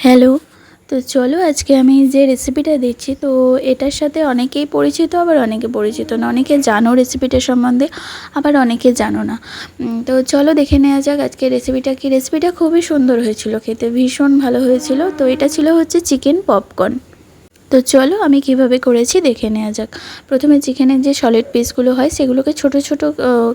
Hello, তো চলো আজকে আমি যে রেসিপিটা দিচ্ছি, তো এটার সাথে অনেকেই পরিচিত, আবার অনেকে পরিচিত না। অনেকে জানো রেসিপিটা সম্বন্ধে, আবার অনেকে জানো না। তো চলো দেখে নেওয়া যাক আজকে রেসিপিটা কি। রেসিপিটা খুবই সুন্দর হয়েছিল, খেতে ভীষণ ভালো হয়েছিল। তো এটা ছিল হচ্ছে চিকেন পপকর্ন তো চলো আমি কীভাবে করেছি দেখে নেওয়া যাক। প্রথমে চিকেনের যে সলিড পিসগুলো হয় সেগুলোকে ছোট ছোট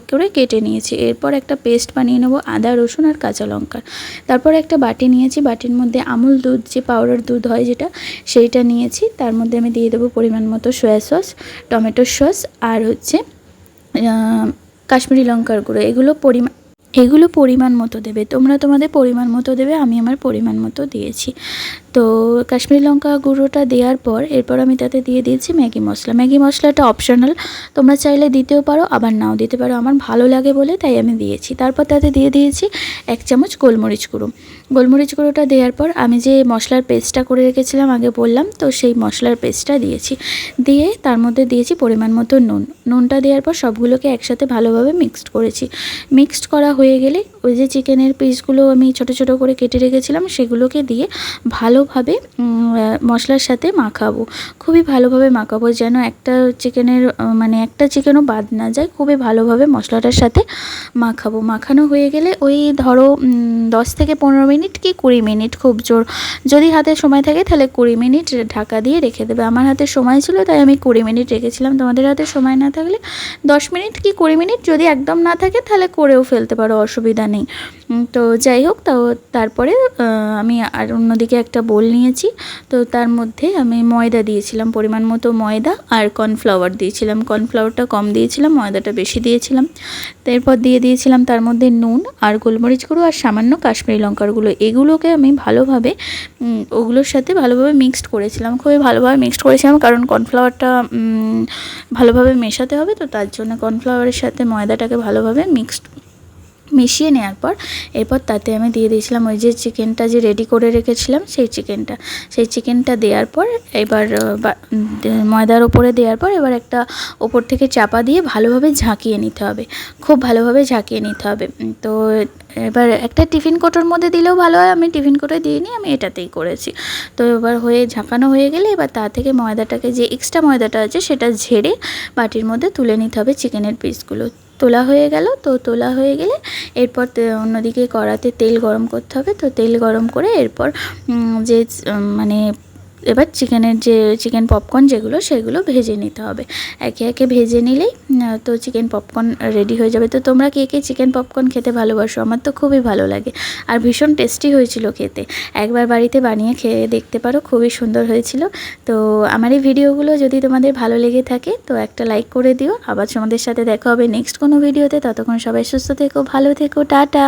করে কেটে নিয়েছি। এরপর একটা পেস্ট বানিয়ে নেব আদা, রসুন আর কাঁচা লঙ্কার তারপর একটা বাটি নিয়েছি, বাটির মধ্যে আমুল দুধ, যে পাউডার দুধ হয় যেটা, সেইটা নিয়েছি। তার মধ্যে আমি দিয়ে দেবো পরিমাণ মতো সয়া সস টমেটো সস আর হচ্ছে কাশ্মীরি লঙ্কার গুঁড়ো। এগুলো পরিমাণ এগুলো পরিমাণ মতো দেবে। তোমরা তোমাদের পরিমাণ মতো দেবে, আমি আমার পরিমাণ মতো দিয়েছি। তো কাশ্মীরি লঙ্কা গুঁড়োটা দেওয়ার পর এরপর আমি তাতে দিয়ে দিয়েছি ম্যাগি মশলা। ম্যাগি মশলাটা অপশনাল তোমরা চাইলে দিতেও পারো, আবার নাও দিতে পারো। আমার ভালো লাগে বলে তাই আমি দিয়েছি। তারপর তাতে দিয়ে দিয়েছি এক চামচ গোলমরিচ গুঁড়ো। গোলমরিচ গুঁড়োটা দেওয়ার পর আমি যে মশলার পেস্টটা করে রেখেছিলাম, আগে বললাম, তো সেই মশলার পেস্টটা দিয়েছি। দিয়ে তার মধ্যে দিয়েছি পরিমাণ মতো নুন। নুনটা দেওয়ার পর সবগুলোকে একসাথে ভালোভাবে মিক্সড করেছি। মিক্সড করা গেলে ওই যে চিকেনের পিসগুলো আমি ছোট ছোট করে কেটে রেখেছিলাম, সেগুলোকে দিয়ে ভালোভাবে মশলার সাথে মাখাবো। খুবই ভালোভাবে মাখাবো যেন একটা চিকেনের মানে একটা চিকেনও বাদ না যায়, খুবই ভালোভাবে মশলাটার সাথে মাখাবো। মাখানো হয়ে গেলে ওই ধরো দশ থেকে পনেরো মিনিট কি কুড়ি মিনিট খুব জোর। যদি হাতে সময় থাকে তাহলে কুড়ি মিনিট ঢাকা দিয়ে রেখে দেবে। আমার হাতে সময় ছিল তাই আমি কুড়ি মিনিট রেখেছিলাম। তোমাদের হাতে সময় না থাকলে দশ মিনিট কি কুড়ি মিনিট যদি একদম না থাকে তাহলে করেও ফেলতে পারো। অসুবিধা নেই। তো যাই হোক তাও তারপরে আমি আর অন্যদিকে একটা বোল নিয়েছি। তো তার মধ্যে আমি ময়দা দিয়েছিলাম, পরিমাণ মতো ময়দা আর কর্নফ্লাওয়ার দিয়েছিলাম। কর্নফ্লাওয়ারটা কম দিয়েছিলাম, ময়দাটা বেশি দিয়েছিলাম। তারপর দিয়ে দিয়েছিলাম তার মধ্যে নুন আর গোলমরিচ গুঁড়ো আর সামান্য কাশ্মীরি লঙ্কার গুঁড়ো। এগুলোকে আমি ভালোভাবে ওগুলোর সাথে ভালোভাবে মিক্সড করেছিলাম। খুবই ভালোভাবে মিক্সড করেছিলাম, কারণ কর্নফ্লাওয়ারটা ভালোভাবে মেশাতে হবে। তো তার জন্য কর্নফ্লাওয়ারের সাথে ময়দাটাকে ভালোভাবে মিক্সড মিশিয়ে নেওয়ার পর এরপর তাতে আমি দিয়ে দিয়েছিলাম ওই যে চিকেনটা যে রেডি করে রেখেছিলাম, সেই চিকেনটা। সেই চিকেনটা দেওয়ার পর এবার ময়দার ওপরে দেওয়ার পর এবার একটা ওপর থেকে চাপা দিয়ে ভালোভাবে ঝাঁকিয়ে নিতে হবে। খুব ভালোভাবে ঝাঁকিয়ে নিতে হবে। তো এবার একটা টিফিন কোটোর মধ্যে দিলেও ভালো হয়, আমি টিফিন কোটোয় দিইনি, আমি এটাতেই করেছি। তো এবার হয়ে, ঝাঁকানো হয়ে গেলে এবার তা থেকে ময়দাটাকে যে এক্সট্রা ময়দাটা আছে সেটা ঝেড়ে বাটির মধ্যে তুলে নিতে হবে চিকেনের পিসগুলো তোলা হয়ে গেল। তো তোলা হয়ে গেলে এরপর অন্যদিকে কড়াতে তেল গরম করতে হবে। তো তেল গরম করে এরপর যে মানে এবার চিকেনের যে চিকেন পপকর্ন যেগুলো, সেগুলো ভেজে নিতে হবে। একে একে ভেজে নিলেই তো চিকেন পপকর্ন রেডি হয়ে যাবে। তো তোমরা কে কে চিকেন পপকর্ন খেতে ভালোবাসো? আমার তো খুবই ভালো লাগে। আর ভীষণ টেস্টি হয়েছিল খেতে। একবার বাড়িতে বানিয়ে খেয়ে দেখতে পারো, খুবই সুন্দর হয়েছিল। তো আমার এই ভিডিওগুলো যদি তোমাদের ভালো লেগে থাকে, তো একটা লাইক করে দিও। আবার তোমাদের সাথে দেখা হবে নেক্সট কোনো ভিডিওতে ততক্ষণ সবাই সুস্থ থেকো, ভালো থেকো, টাটা!